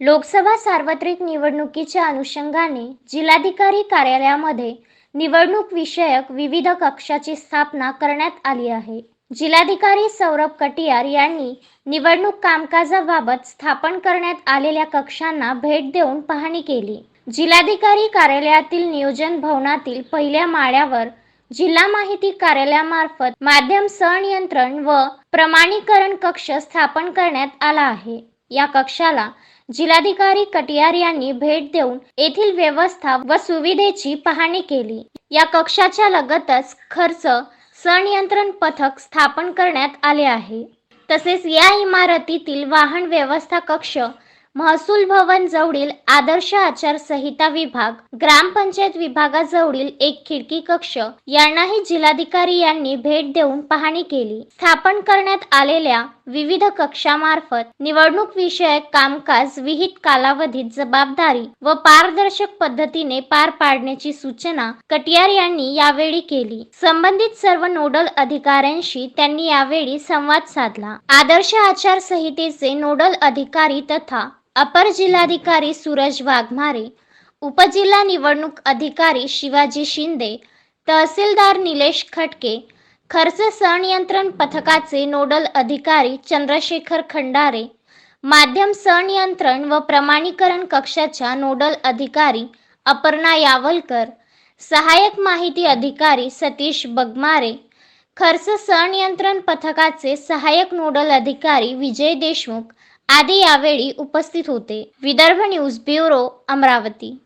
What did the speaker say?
लोकसभा सार्वत्रिक निवडणुकीच्या अनुषंगाने जिल्हाधिकारी कार्यालयामध्ये निवडणूक विषयक विविध कक्षाची स्थापना करण्यात आली आहे. जिल्हाधिकारी सौरभ कटियार यांनी निवडणूक कामकाजाबाबत स्थापन करण्यात आलेल्या कक्षांना भेट देऊन पाहणी केली. जिल्हाधिकारी कार्यालयातील नियोजन भवनातील पहिल्या माळ्यावर जिल्हा माहिती कार्यालयामार्फत माध्यम संनियंत्रण व प्रमाणीकरण कक्ष स्थापन करण्यात आला आहे. या कक्षाला जिल्हाधिकारी कटियार यांनी भेट देऊन येथील व्यवस्था व सुविधेची पाहणी केली. या कक्षाच्या लगतच खर्च संनियंत्रण पथक स्थापन करण्यात आले आहे. तसेच या इमारतीतील वाहन व्यवस्था कक्ष महसूल भवन जवळील आदर्श आचारसंहिता विभाग ग्रामपंचायत विभागाजवळील एक खिडकी कक्ष यांनाही जिल्हाधिकारी यांनी भेट देऊन पाहणी केली. स्थापन करण्यात आलेल्या विविध कक्षामार्फत निवडणूक विषयक कामकाज विहित कालावधीत जबाबदारी व पारदर्शक पद्धतीने पार पाडण्याची सूचना कटियार यांनी यावेळी केली. संबंधित सर्व नोडल अधिकाऱ्यांशी त्यांनी यावेळी संवाद साधला. आदर्श आचारसंहितेचे नोडल अधिकारी तथा अपर जिल्हाधिकारी सूरज वाघमारे उपजिल्हा निवडणूक अधिकारी शिवाजी शिंदे तहसीलदार निलेश खटके खर्च संनियंत्रण पथकाचे नोडल अधिकारी चंद्रशेखर खंडारे माध्यम संनियंत्रण व प्रमाणीकरण कक्षाच्या नोडल अधिकारी अपर्णा यावलकर सहाय्यक माहिती अधिकारी सतीश बगमारे खर्च संनियंत्रण पथकाचे सहाय्यक नोडल अधिकारी विजय देशमुख आदी यावेळी उपस्थित होते. Vidarbha news bureau Amravati.